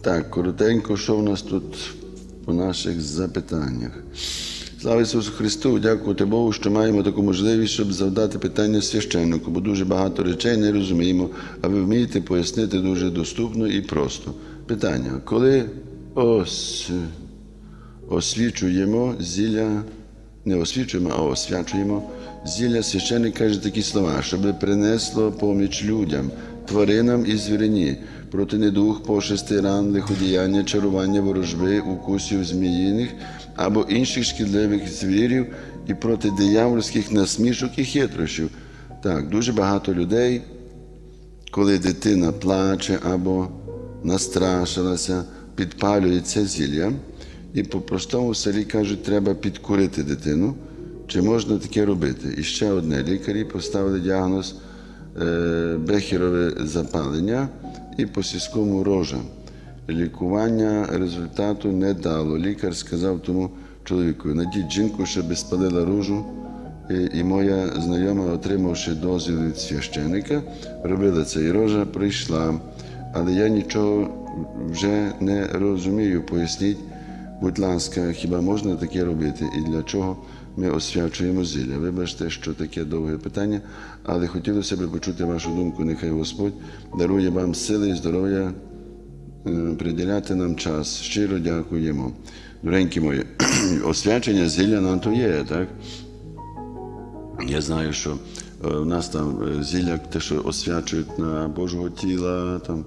Так, коротенько, що в нас тут по наших запитаннях. Слава Ісусу Христу, дякувати Богу, що маємо таку можливість, щоб завдати питання священнику, бо дуже багато речей не розуміємо, а ви вмієте пояснити дуже доступно і просто. Питання: коли ос, освічуємо зілля, не освічуємо, а освячуємо зілля, священник каже такі слова, щоб принесло поміч людям, тваринам і звірині, проти недух, пошести, ран, лиходіяння, чарування, ворожби, укусів зміїних або інших шкідливих звірів і проти диявольських насмішок і хитрощів. Так, дуже багато людей, коли дитина плаче або настрашилася, підпалює це зілля, і по-простому селі кажуть, треба підкурити дитину. Чи можна таке робити? І ще одне лікарі поставили діагноз бехірове запалення і по сільському рожа. Лікування результату не дало. Лікар сказав тому чоловіку: надіть жінку, щоб спалила ружу. І, і моя знайома, отримавши дозвіл від священика, робила це і рожа прийшла. Але я нічого вже не розумію. Поясніть, будь ласка, хіба можна таке робити і для чого ми освячуємо зілля? Вибачте, що таке довге питання, але хотілося б почути вашу думку. Нехай Господь дарує вам сили і здоров'я е, приділяти нам час. Щиро дякуємо. Доренькі мої, освячення зілля нам то є, так? Я знаю, що е, в нас там е, зілля, те, що освячують на Божого тіла, там,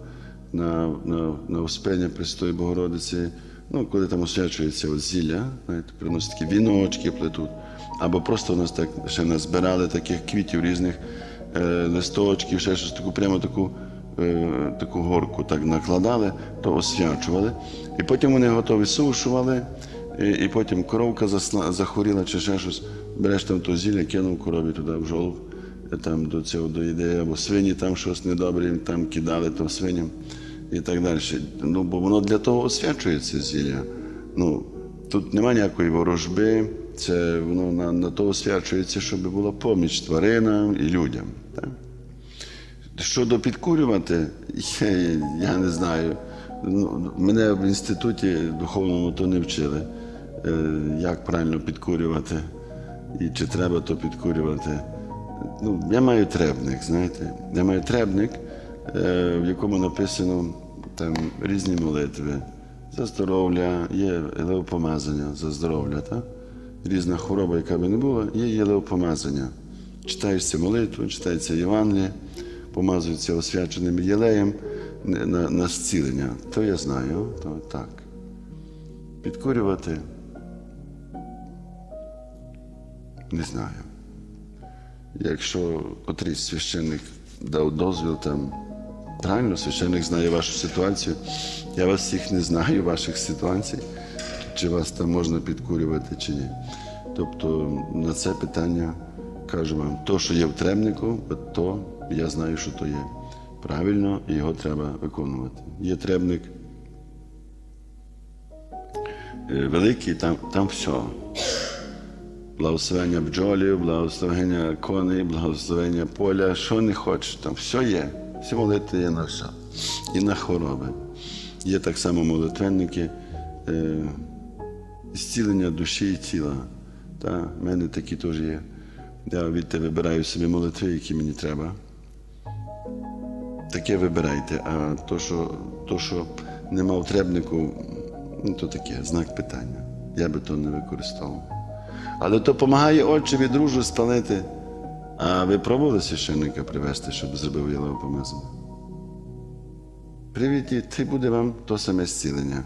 на, на, на Успення Престої Богородиці. Ну, коли там освячується зілля, знаєте, приносять такі віночки плетуть. Або просто у нас так ще назбирали таких квітів різних е, листочків, ще щось таку, прямо таку, е, таку горку так накладали, то освячували. І потім вони готові сушували. І, і потім коровка засла, захворіла чи ще щось, береш там то зілля, кинув корові туди в жолоб, там до цього доїде, або свині там щось недобре, їм там кидали то свиням і так далі. Ну, бо воно для того освячується зілля. Ну, тут немає ніякої ворожби, це воно на, на то освячується, щоб була поміч тваринам і людям. Так? Щодо підкурювати, я, я не знаю. Ну, мене в інституті духовному то не вчили, е, як правильно підкурювати і чи треба то підкурювати. Ну, я маю требник, знаєте. Я маю требник, в якому написано там різні молитви. За здоров'я, є елеопомазання за здоров'я. Різна хвороба, яка би не була, є єлеопомазання. Читаєшся молитву, читається Євангеліє, помазується освяченим єлеєм на, на зцілення. То я знаю, то так. Підкурювати не знаю. Якщо котрийсь священник дав дозвіл там, правильно, священник знає вашу ситуацію. Я вас всіх не знаю, ваших ситуацій, чи вас там можна підкурювати, чи ні. Тобто на це питання кажу вам, то, що є в требнику, от то я знаю, що то є. Правильно, і його треба виконувати. Є требник е, великий, там, там все. Благословення бджолів, благословення коней, благословення поля, що не хочеш, там все є. Всі молитви є на все. І на хвороби. Є так само молитвенники, е, зцілення душі і тіла. Та, в мене такі теж є. Я відти вибираю собі молитви, які мені треба. Таке вибирайте, а то, що, то, що нема в ну, то таке, знак питання. Я би то не використовував. Але то допомагає отчеві дружу спалити. А ви пробували священника привезти, щоб зробив ялову помазання? Привіт, і буде вам то саме зцілення.